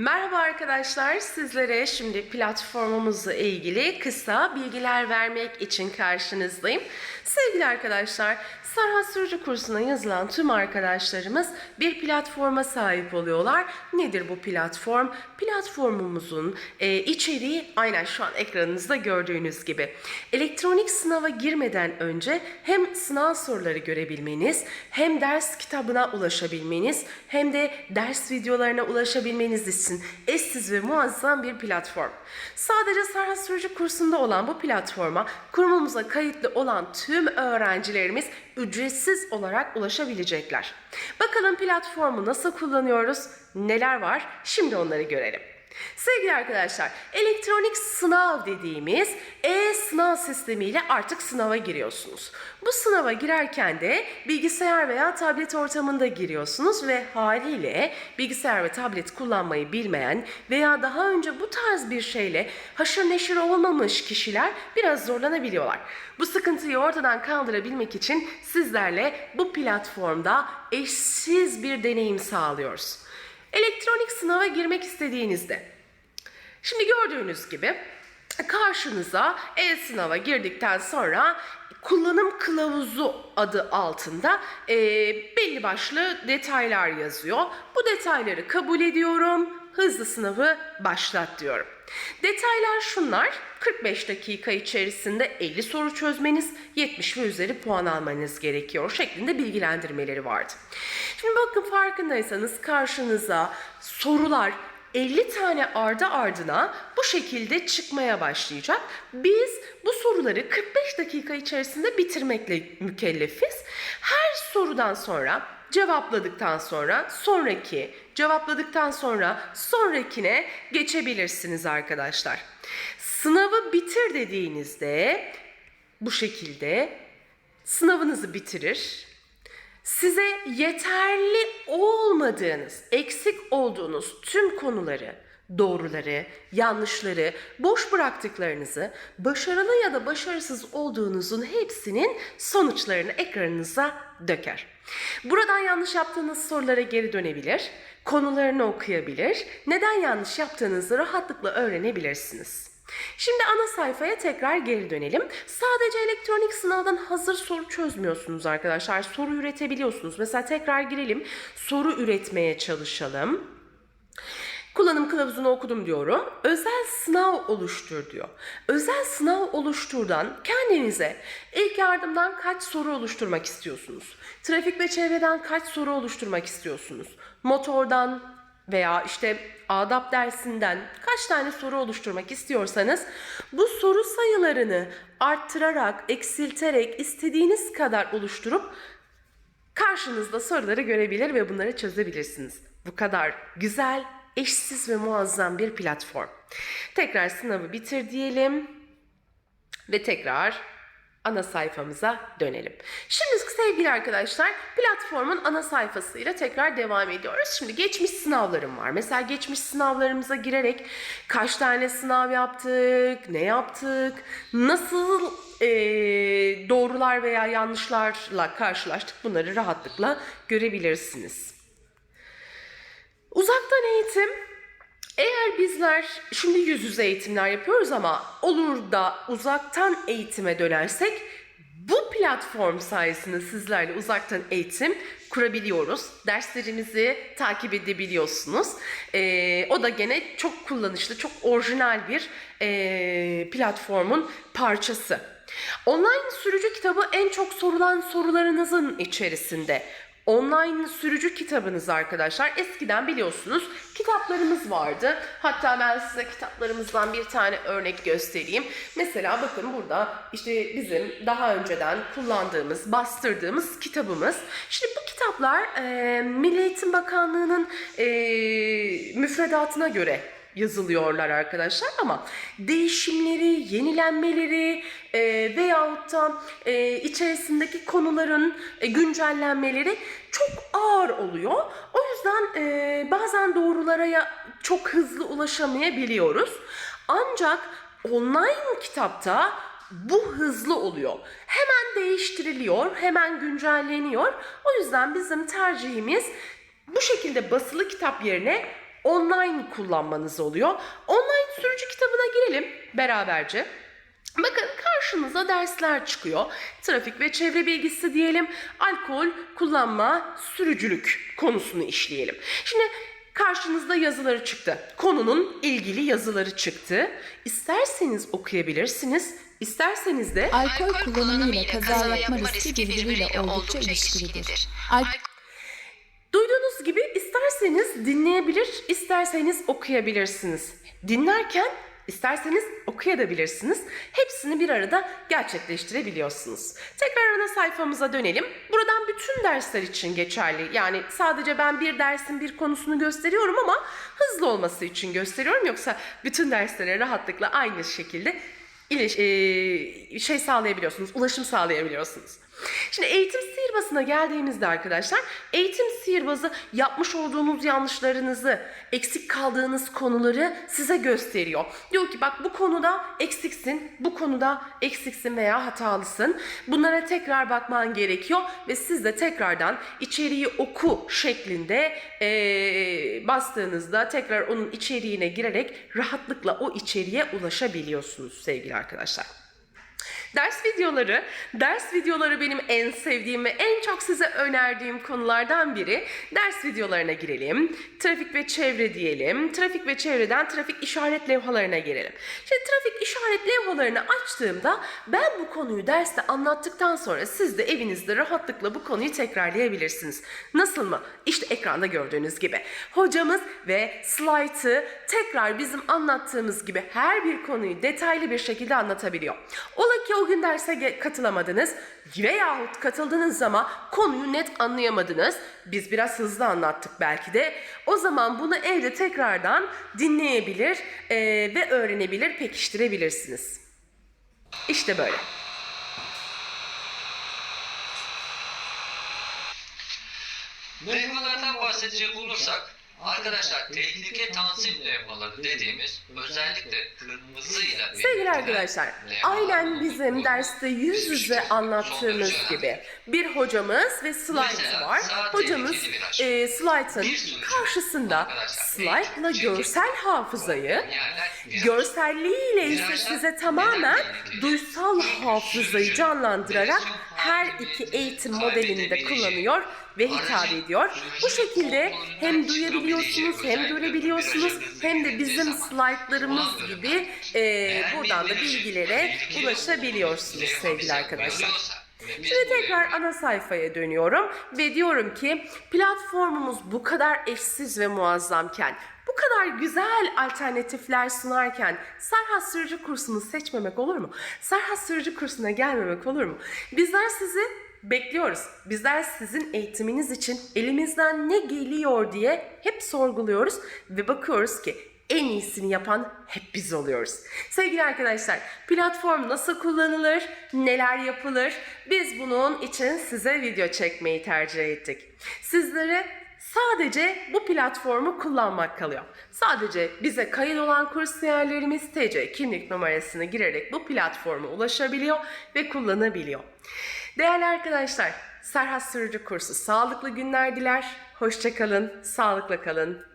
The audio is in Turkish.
Merhaba arkadaşlar, sizlere şimdi platformumuzla ilgili kısa bilgiler vermek için karşınızdayım. Sevgili arkadaşlar, Serhat Sürücü kursuna yazılan tüm arkadaşlarımız bir platforma sahip oluyorlar. Nedir bu platform? Platformumuzun e, içeriği aynen şu an ekranınızda gördüğünüz gibi. Elektronik sınava girmeden önce hem sınav soruları görebilmeniz, hem ders kitabına ulaşabilmeniz, hem de ders videolarına ulaşabilmeniz için eşsiz ve muazzam bir platform. Sadece Serhat Sürücü kursunda olan bu platforma kurumumuza kayıtlı olan tüm öğrencilerimiz ücretsiz olarak ulaşabilecekler. Bakalım platformu nasıl kullanıyoruz, neler var? Şimdi onları görelim. Sevgili arkadaşlar, elektronik sınav dediğimiz e-sınav sistemiyle artık sınava giriyorsunuz. Bu sınava girerken de bilgisayar veya tablet ortamında giriyorsunuz ve haliyle bilgisayar ve tablet kullanmayı bilmeyen veya daha önce bu tarz bir şeyle haşır neşir olmamış kişiler biraz zorlanabiliyorlar. Bu sıkıntıyı ortadan kaldırabilmek için sizlerle bu platformda eşsiz bir deneyim sağlıyoruz. Elektronik sınava girmek istediğinizde Şimdi gördüğünüz gibi karşınıza e-sınava girdikten sonra kullanım kılavuzu adı altında e, belli başlı detaylar yazıyor. Bu detayları kabul ediyorum. Hızlı sınavı başlat diyorum. Detaylar şunlar. 45 dakika içerisinde 50 soru çözmeniz, 70 ve üzeri puan almanız gerekiyor şeklinde bilgilendirmeleri vardı. Şimdi bakın farkındaysanız karşınıza sorular 50 tane ardı ardına bu şekilde çıkmaya başlayacak. Biz bu soruları 45 dakika içerisinde bitirmekle mükellefiz. Her sorudan sonra cevapladıktan sonra sonraki, cevapladıktan sonra sonrakine geçebilirsiniz arkadaşlar. Sınavı bitir dediğinizde bu şekilde sınavınızı bitirir size yeterli olmadığınız, eksik olduğunuz tüm konuları, doğruları, yanlışları, boş bıraktıklarınızı, başarılı ya da başarısız olduğunuzun hepsinin sonuçlarını ekranınıza döker. Buradan yanlış yaptığınız sorulara geri dönebilir, konularını okuyabilir, neden yanlış yaptığınızı rahatlıkla öğrenebilirsiniz. Şimdi ana sayfaya tekrar geri dönelim. Sadece elektronik sınavdan hazır soru çözmüyorsunuz arkadaşlar. Soru üretebiliyorsunuz. Mesela tekrar girelim. Soru üretmeye çalışalım. Kullanım kılavuzunu okudum diyorum. Özel sınav oluştur diyor. Özel sınav oluşturdan kendinize ilk yardımdan kaç soru oluşturmak istiyorsunuz? Trafik ve çevreden kaç soru oluşturmak istiyorsunuz? Motordan, veya işte adap dersinden kaç tane soru oluşturmak istiyorsanız bu soru sayılarını arttırarak, eksilterek istediğiniz kadar oluşturup karşınızda soruları görebilir ve bunları çözebilirsiniz. Bu kadar güzel, eşsiz ve muazzam bir platform. Tekrar sınavı bitir diyelim ve tekrar ana sayfamıza dönelim. Şimdi sevgili arkadaşlar platformun ana sayfasıyla tekrar devam ediyoruz. Şimdi geçmiş sınavlarım var. Mesela geçmiş sınavlarımıza girerek kaç tane sınav yaptık, ne yaptık, nasıl e, doğrular veya yanlışlarla karşılaştık bunları rahatlıkla görebilirsiniz. Uzaktan eğitim eğer bizler şimdi yüz yüze eğitimler yapıyoruz ama olur da uzaktan eğitime dönersek bu platform sayesinde sizlerle uzaktan eğitim kurabiliyoruz. Derslerimizi takip edebiliyorsunuz. Ee, o da gene çok kullanışlı, çok orijinal bir e, platformun parçası. Online sürücü kitabı en çok sorulan sorularınızın içerisinde. Online sürücü kitabınız arkadaşlar. Eskiden biliyorsunuz kitaplarımız vardı. Hatta ben size kitaplarımızdan bir tane örnek göstereyim. Mesela bakın burada işte bizim daha önceden kullandığımız, bastırdığımız kitabımız. Şimdi bu kitaplar e, Milli Eğitim Bakanlığı'nın e, müfredatına göre yazılıyorlar arkadaşlar ama değişimleri, yenilenmeleri e, veyahut da e, içerisindeki konuların e, güncellenmeleri çok ağır oluyor. O yüzden e, bazen doğrulara çok hızlı ulaşamayabiliyoruz. Ancak online kitapta bu hızlı oluyor. Hemen değiştiriliyor, hemen güncelleniyor. O yüzden bizim tercihimiz bu şekilde basılı kitap yerine online kullanmanız oluyor. Online sürücü kitabına girelim beraberce. Bakın karşınıza dersler çıkıyor. Trafik ve çevre bilgisi diyelim. Alkol kullanma, sürücülük konusunu işleyelim. Şimdi karşınızda yazıları çıktı. Konunun ilgili yazıları çıktı. İsterseniz okuyabilirsiniz. İsterseniz de Alkol kullanımı ile kaza yapma riski birbiriyle oldukça ilişkilidir. Al- Duyduğunuz gibi isterseniz dinleyebilir, isterseniz okuyabilirsiniz. Dinlerken isterseniz okuyabilirsiniz. Hepsini bir arada gerçekleştirebiliyorsunuz. Tekrar ana sayfamıza dönelim. Buradan bütün dersler için geçerli. Yani sadece ben bir dersin bir konusunu gösteriyorum ama hızlı olması için gösteriyorum. Yoksa bütün derslere rahatlıkla aynı şekilde şey sağlayabiliyorsunuz, ulaşım sağlayabiliyorsunuz. Şimdi eğitim sihirbazına geldiğimizde arkadaşlar, eğitim sihirbazı yapmış olduğunuz yanlışlarınızı, eksik kaldığınız konuları size gösteriyor. Diyor ki bak bu konuda eksiksin, bu konuda eksiksin veya hatalısın. Bunlara tekrar bakman gerekiyor ve siz de tekrardan içeriği oku şeklinde eee, bastığınızda tekrar onun içeriğine girerek rahatlıkla o içeriğe ulaşabiliyorsunuz sevgili arkadaşlar. Ders videoları, ders videoları benim en sevdiğim ve en çok size önerdiğim konulardan biri. Ders videolarına girelim. Trafik ve çevre diyelim. Trafik ve çevreden trafik işaret levhalarına gelelim. Şimdi trafik işaret levhalarını açtığımda ben bu konuyu derste anlattıktan sonra siz de evinizde rahatlıkla bu konuyu tekrarlayabilirsiniz. Nasıl mı? İşte ekranda gördüğünüz gibi. Hocamız ve slaytı tekrar bizim anlattığımız gibi her bir konuyu detaylı bir şekilde anlatabiliyor. Ola ki o gün derse katılamadınız veyahut katıldınız ama konuyu net anlayamadınız. Biz biraz hızlı anlattık belki de. O zaman bunu evde tekrardan dinleyebilir eee, ve öğrenebilir, pekiştirebilirsiniz. İşte böyle. Levhalardan bahsedecek olursak arkadaşlar tehlike tanzim levhaları dediğimiz özellikle kırmızıyla Sevgili arkadaşlar, aynen bizim derste yüz yüze anlattığımız gibi bir hocamız ve slide var. Hocamız e, slide'ın karşısında slide'la görsel hafızayı görselliğiyle ise size tamamen duysal hafızayı canlandırarak her iki eğitim modelinde kullanıyor ve hitap ediyor. Bu şekilde hem duyabiliyorsunuz hem görebiliyorsunuz hem de bizim slaytlarımız gibi e, buradan da bilgilere ulaşabiliyorsunuz sevgili arkadaşlar. Şimdi tekrar ana sayfaya dönüyorum ve diyorum ki platformumuz bu kadar eşsiz ve muazzamken, kadar güzel alternatifler sunarken Serhat Sürücü kursunu seçmemek olur mu? Serhat Sürücü kursuna gelmemek olur mu? Bizler sizi bekliyoruz. Bizler sizin eğitiminiz için elimizden ne geliyor diye hep sorguluyoruz ve bakıyoruz ki en iyisini yapan hep biz oluyoruz. Sevgili arkadaşlar, platform nasıl kullanılır, neler yapılır? Biz bunun için size video çekmeyi tercih ettik. Sizlere sadece bu platformu kullanmak kalıyor. Sadece bize kayıt olan kursiyerlerimiz TC kimlik numarasını girerek bu platforma ulaşabiliyor ve kullanabiliyor. Değerli arkadaşlar, Serhat Sürücü kursu sağlıklı günler diler. Hoşçakalın, sağlıkla kalın.